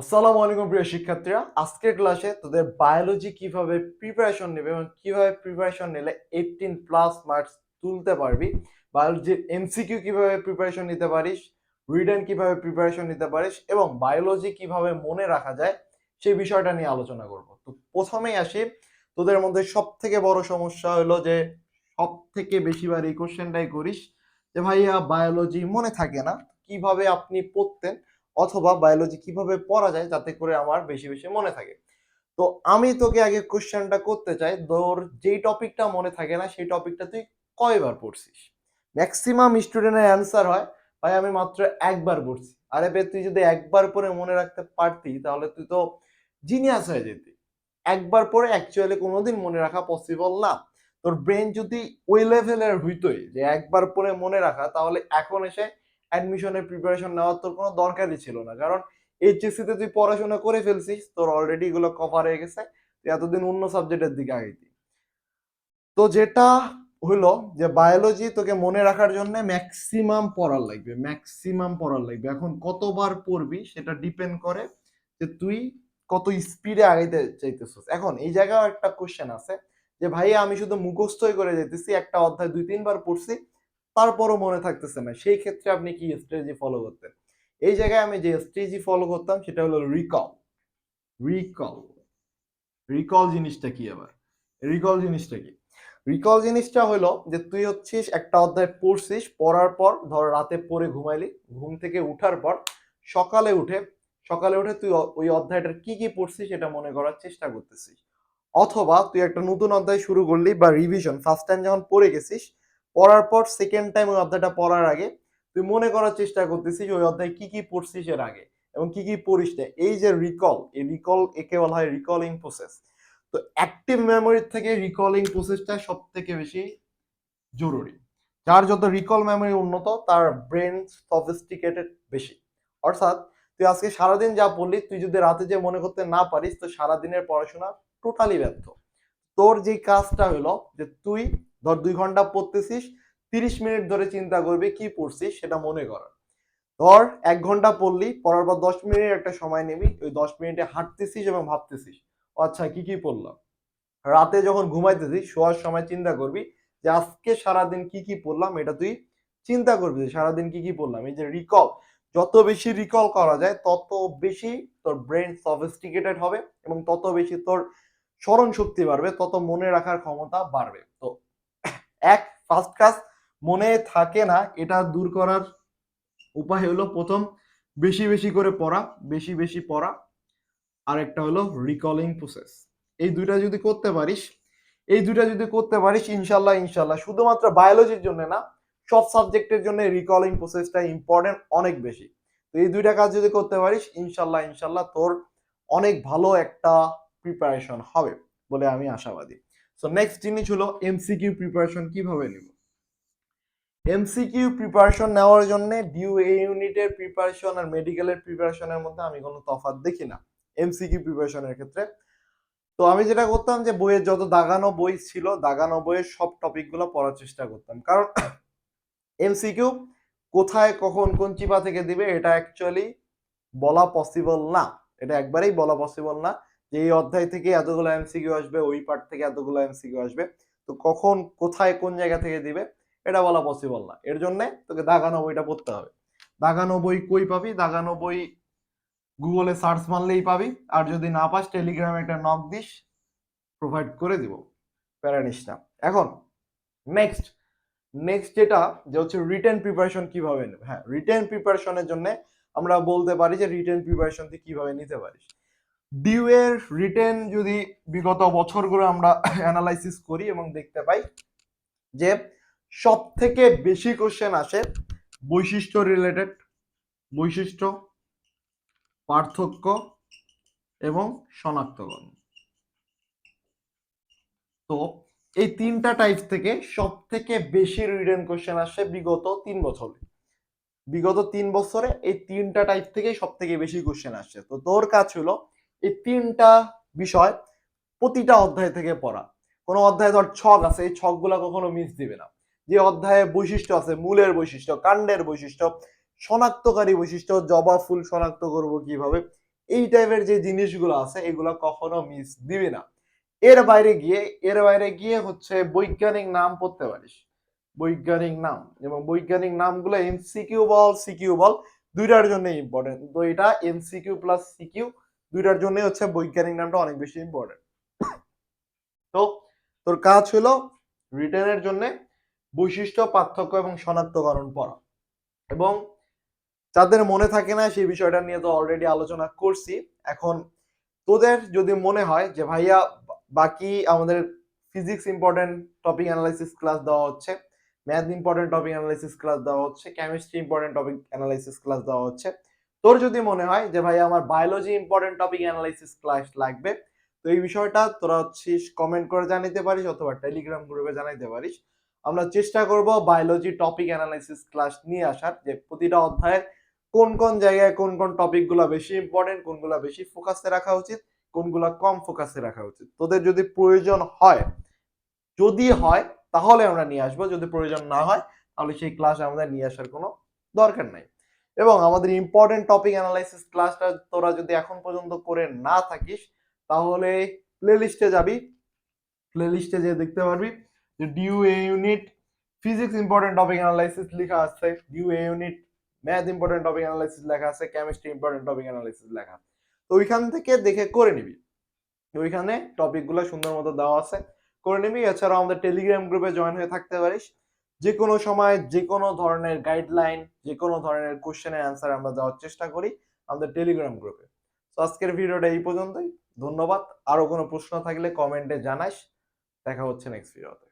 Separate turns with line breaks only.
আসসালামু আলাইকুম প্রিয় শিক্ষার্থীরা। আজকের ক্লাসে তোদের বায়োলজি কীভাবে প্রিপারেশন নেবে এবং কীভাবে প্রিপারেশন নিলে এইটিন প্লাস মার্কস তুলতে পারবি বায়োলজির এমসিকিউ কীভাবে প্রিপারেশন নিতে পারিস রিডেন কীভাবে প্রিপারেশন নিতে পারিস এবং বায়োলজি কীভাবে মনে রাখা যায়, সেই বিষয়টা নিয়ে আলোচনা করব। তো প্রথমেই আসি, তোদের মধ্যে সব থেকে বড় সমস্যা হলো যে সব থেকে বেশিবার এই কোশ্চেনটাই করিস যে ভাইয়া বায়োলজি মনে থাকে না, কীভাবে আপনি পড়তেন অথবা বায়োলজি কীভাবে পড়া যায় যাতে করে আমার বেশি বেশি মনে থাকে। তো আমি তোকে আগে কোশ্চেনটা করতে চাই, তোর যেই টপিকটা মনে থাকে না, সেই টপিকটা তুই কয়বার পড়ছিস? ম্যাক্সিমাম স্টুডেন্টের অ্যান্সার হয়, ভাই আমি মাত্র একবার পড়ছি। আরে বে, তুই যদি একবার পরে মনে রাখতে পারতি, তাহলে তুই তো জিনিয়াস হয়ে যেতি। একবার পরে অ্যাকচুয়ালি কোনোদিন মনে রাখা পসিবল না। তোর ব্রেন যদি ওই লেভেলের হইতোই যে একবার পরে মনে রাখা, তাহলে এখন এসে অ্যাডমিশনের প্রিপারেশন নেওয়ার তোর কোনো দরকারই ছিল না। কারণ এইচএসসি তে তুই পড়াশোনা করে ফেলছিস, তোর অলরেডি এগুলো কভার হয়ে গেছে, তুই এতদিন অন্য সাবজেক্টের দিকে আগাইতি। তো যেটা হলো যে বায়োলজি তোকে মনে রাখার জন্য ম্যাক্সিমাম পড়ার লাগবে ম্যাক্সিমাম পড়ার লাগবে। এখন কতবার পড়বি সেটা ডিপেন্ড করে যে তুই কত স্পিডে আগাইতে চাইতেছিস। এখন এই জায়গায় একটা কোশ্চেন আছে যে ভাই আমি শুধু মুখস্থই করে যেতেছি একটা অধ্যায় দুই তিনবার পড়ছি তারপরও মনে থাকতেছে না। সেই ক্ষেত্রে আপনি কি স্ট্র্যাটেজি ফলো করতেন? এই জায়গায় আমি যে স্ট্র্যাটেজি ফলো করতাম, সেটা হলো রিকল রিকল রিকল জিনিসটা কি আবার? রিকল জিনিসটা কি? রিকল জিনিসটা হলো যে তুই হচ্ছিস, একটা অধ্যায় পড়ছিস, পড়ার পর ধর রাতে পড়ে ঘুমাইলি, ঘুম থেকে উঠার পর সকালে উঠে সকালে উঠে তুই ওই অধ্যায়টার কি কি পড়ছিস সেটা মনে করার চেষ্টা করতেছিস। অথবা তুই একটা নতুন অধ্যায় শুরু করলি বা রিভিশন ফার্স্ট টাইম যখন পড়ে গেছিস পড়ার পর সেকেন্ড টাইম ওই অধ্যায়টা পড়ার আগে তুই মনে করার চেষ্টা করতেছিস ওই অধ্যায় কি কি পড়ছিস এর আগে এবং কি কি পড়িস না। এই যে রিকল এই রিকল একে বলা হয় রিকলিং প্রসেস তো অ্যাক্টিভ মেমোরির থেকে রিকলিং প্রসেসটা সব থেকে বেশি জরুরি। যার যত রিকল মেমোরি উন্নত, তার ব্রেন সফিস্টিকেটেড বেশি। অর্থাৎ তুই আজকে সারাদিন যা পড়লি, তুই যদি রাতে যে মনে করতে না পারিস, তো সারাদিনের পড়াশোনা টোটালি ব্যর্থ। তোর যে কাজটা হলো, যে তুই ধর দুই ঘণ্টা পড়তেছিস, তিরিশ মিনিট ধরে চিন্তা করবি কি পড়ছিস সেটা মনে কর। ধর এক ঘণ্টা পড়লি, পড়ার পর দশ মিনিট একটা সময় নিবি, ওই দশ মিনিটে হাঁটতেছিস এবং ভাবতেছিস আচ্ছা কি কি পড়লাম? রাতে যখন ঘুমাইতেছিস, শোয়ার সময় চিন্তা করবি যে আজকে সারাদিন কি কি পড়লাম এটা তুই চিন্তা করবি সারাদিন কি কি পড়লাম। এই যে রিকল যত বেশি রিকল করা যায়, তত বেশি তোর ব্রেন সফিস্টিকেটেড হবে এবং তত বেশি তোর স্মরণ শক্তি বাড়বে, তত মনে রাখার ক্ষমতা বাড়বে। তো এক ফার্স্ট কাজ মনে থাকে না, এটা দূর করার উপায় হলো প্রথম বেশি বেশি করে পড়া, বেশি বেশি পড়া। আর একটা হলো রিকলিং প্রসেস এই দুইটা যদি করতে পারিস, এই দুইটা যদি করতে পারিস, ইনশাল্লাহ ইনশাল্লাহ। শুধুমাত্র বায়োলজির জন্য না, সব সাবজেক্টের জন্য রিকলিং প্রসেসটা ইম্পর্টেন্ট অনেক বেশি। তো এই দুইটা কাজ যদি করতে পারিস, ইনশাল্লাহ ইনশাল্লাহ তোর অনেক ভালো একটা প্রিপারেশন হবে বলে আমি আশাবাদী। সো নেক্সট জিনিস হলো এমসিকিউ প্রিপারেশন কীভাবে নিব? এমসিকিউ প্রিপারেশন নেওয়ার জন্য ডিউ এ ইউনিটের প্রিপারেশন আর মেডিকেলের প্রিপারেশনের মধ্যে আমি কোনো তফাৎ দেখি না এমসিকিউ প্রিপারেশনের ক্ষেত্রে। তো আমি যেটা করতাম যে বইয়ের যত দাগানো বই ছিল, দাগানো বইয়ের সব টপিকগুলো পড়ার চেষ্টা করতাম। কারণ এমসিকিউ কোথায়, কখন, কোন চিপা থেকে দিবে, এটা অ্যাকচুয়ালি বলা পসিবল না। এটা একবারেই বলা পসিবল না। যে এই অধ্যায় থেকে এতগুলো এমসিকিউ আসবে, ওই পার্ট থেকে এতগুলো এমসিকিউ আসবে, তো কখন, কোথায়, কোন জায়গা থেকে দিবে, এটা বলা পসিবল না। এর জন্য তোকে দাগানো বইটা পড়তে হবে। দাগানো বই কই পাবি? দাগানো বই গুগলে সার্চ মারলেই পাবি, আর যদি না পাস টেলিগ্রামে একটা নক দিস প্রোভাইড করে দিব। প্যারা না। এখন নেক্সট নেক্সট যেটা, যে হচ্ছে রিটেন প্রিপারেশন কীভাবে নেবে? হ্যাঁ রিটেন প্রিপারেশনের জন্য আমরা বলতে পারি যে রিটেন প্রিপারেশন তুই কীভাবে নিতে পারিস। ডিউ এর রিটেন যদি বিগত বছরগুলো আমরা অ্যানালাইসিস করি এবং দেখতে পাই যে সব থেকে বেশি কোশ্চেন আসে বৈশিষ্ট্য রিলেটেড বৈশিষ্ট্য, পার্থক্য এবং শনাক্তকরণ তো এই তিনটা টাইপ থেকে সব থেকে বেশি রিটেন কোশ্চেন আসে বিগত তিন বছরে। বিগত তিন বছরে এই তিনটা টাইপ থেকে সব থেকে বেশি কোশ্চেন আসছে তো তোর কাজ হলো এই তিনটা বিষয় প্রতিটা অধ্যায় থেকে পড়া। কোনো অধ্যায় ধর ছক আছে, এই ছকগুলো কখনো মিস দিবে না। যে অধ্যায়ে বৈশিষ্ট্য আছে, মূলের বৈশিষ্ট্য, কাণ্ডের বৈশিষ্ট্য, শনাক্তকারী বৈশিষ্ট্য, জবা ফুল শনাক্ত করব কীভাবে, এই টাইপের যে জিনিসগুলো আছে, এগুলো কখনো মিস দিবি না। এর বাইরে গিয়ে, এর বাইরে গিয়ে হচ্ছে বৈজ্ঞানিক নাম পড়তে পারিস। বৈজ্ঞানিক নাম, এবং বৈজ্ঞানিক নামগুলো এমসিকিউ বল সিকিউ বল, দুইটার জন্য ইম্পর্টেন্ট তো এটা এমসিকিউ প্লাস সিকিউ দুইটার জন্য হচ্ছে বৈজ্ঞানিক নামটা অনেক বেশি ইম্পর্টেন্ট তো তোর কাজ হলো রিটেনের জন্য বৈশিষ্ট্য, পার্থক্য এবং শনাক্তকরণ পড়া। এবং যাদের মনে থাকে না সেই বিষয়টা নিয়ে তো অলরেডি আলোচনা করছি, এখন তোদের যদি মনে হয় যে ভাইয়া বাকি আমাদের physics important topic analysis class দেওয়া হচ্ছে math important topic analysis class দেওয়া হচ্ছে chemistry important topic analysis class দেওয়া হচ্ছে তোর যদি মনে হয় যে ভাই আমার biology important topic analysis class লাগবে, তো এই বিষয়টা তোরা হচ্ছিস কমেন্ট করে জানাইতে পারিস অথবা টেলিগ্রাম গ্রুপে জানাইতে পারিস। আমরা চেষ্টা করব বায়োলজি টপিক অ্যানালাইসিস ক্লাস নিয়ে আসার যে, প্রতিটা অধ্যায়ের কোন কোন জায়গায় কোন কোন টপিকগুলো বেশি ইম্পর্টেন্ট কোনগুলো বেশি ফোকাসে রাখা উচিত, কোনগুলো কম ফোকাসে রাখা উচিত। তোদের যদি প্রয়োজন হয়, যদি হয়, তাহলে আমরা নিয়ে আসব। যদি প্রয়োজন না হয়, তাহলে সেই ক্লাস আমাদের নিয়ে আসার কোনো দরকার নাই। এবং আমাদের ইম্পর্টেন্ট টপিক অ্যানালাইসিস ক্লাসটা তোরা যদি এখন পর্যন্ত করে না থাকিস, তাহলে প্লে লিস্টে যাবি। প্লেলিস্টে যে দেখতে পারবি যে DU A unit physics important topic analysis লেখা আছে DU A unit math important topic analysis লেখা আছে কেমিস্ট্রি ইম্পর্টেন্ট টপিক অ্যানালাইসিস লেখা। তো ওইখান থেকে দেখে করে নিবি। ওইখানে টপিকগুলো সুন্দর মতো দেওয়া আছে। করে নিবি, এছাড়াও আমাদের টেলিগ্রাম গ্রুপে জয়েন হয়ে থাকতে পারিস। যে কোনো সময় যে কোনো ধরনের গাইডলাইন যে কোনো ধরনের কোশ্চেনের অ্যান্সার আমরা দেওয়ার চেষ্টা করি আমাদের টেলিগ্রাম গ্রুপে তো আজকের ভিডিওটা এই পর্যন্তই। ধন্যবাদ। আরও কোনো প্রশ্ন থাকলে কমেন্টে জানাস। দেখা হচ্ছে নেক্সট ভিডিওতে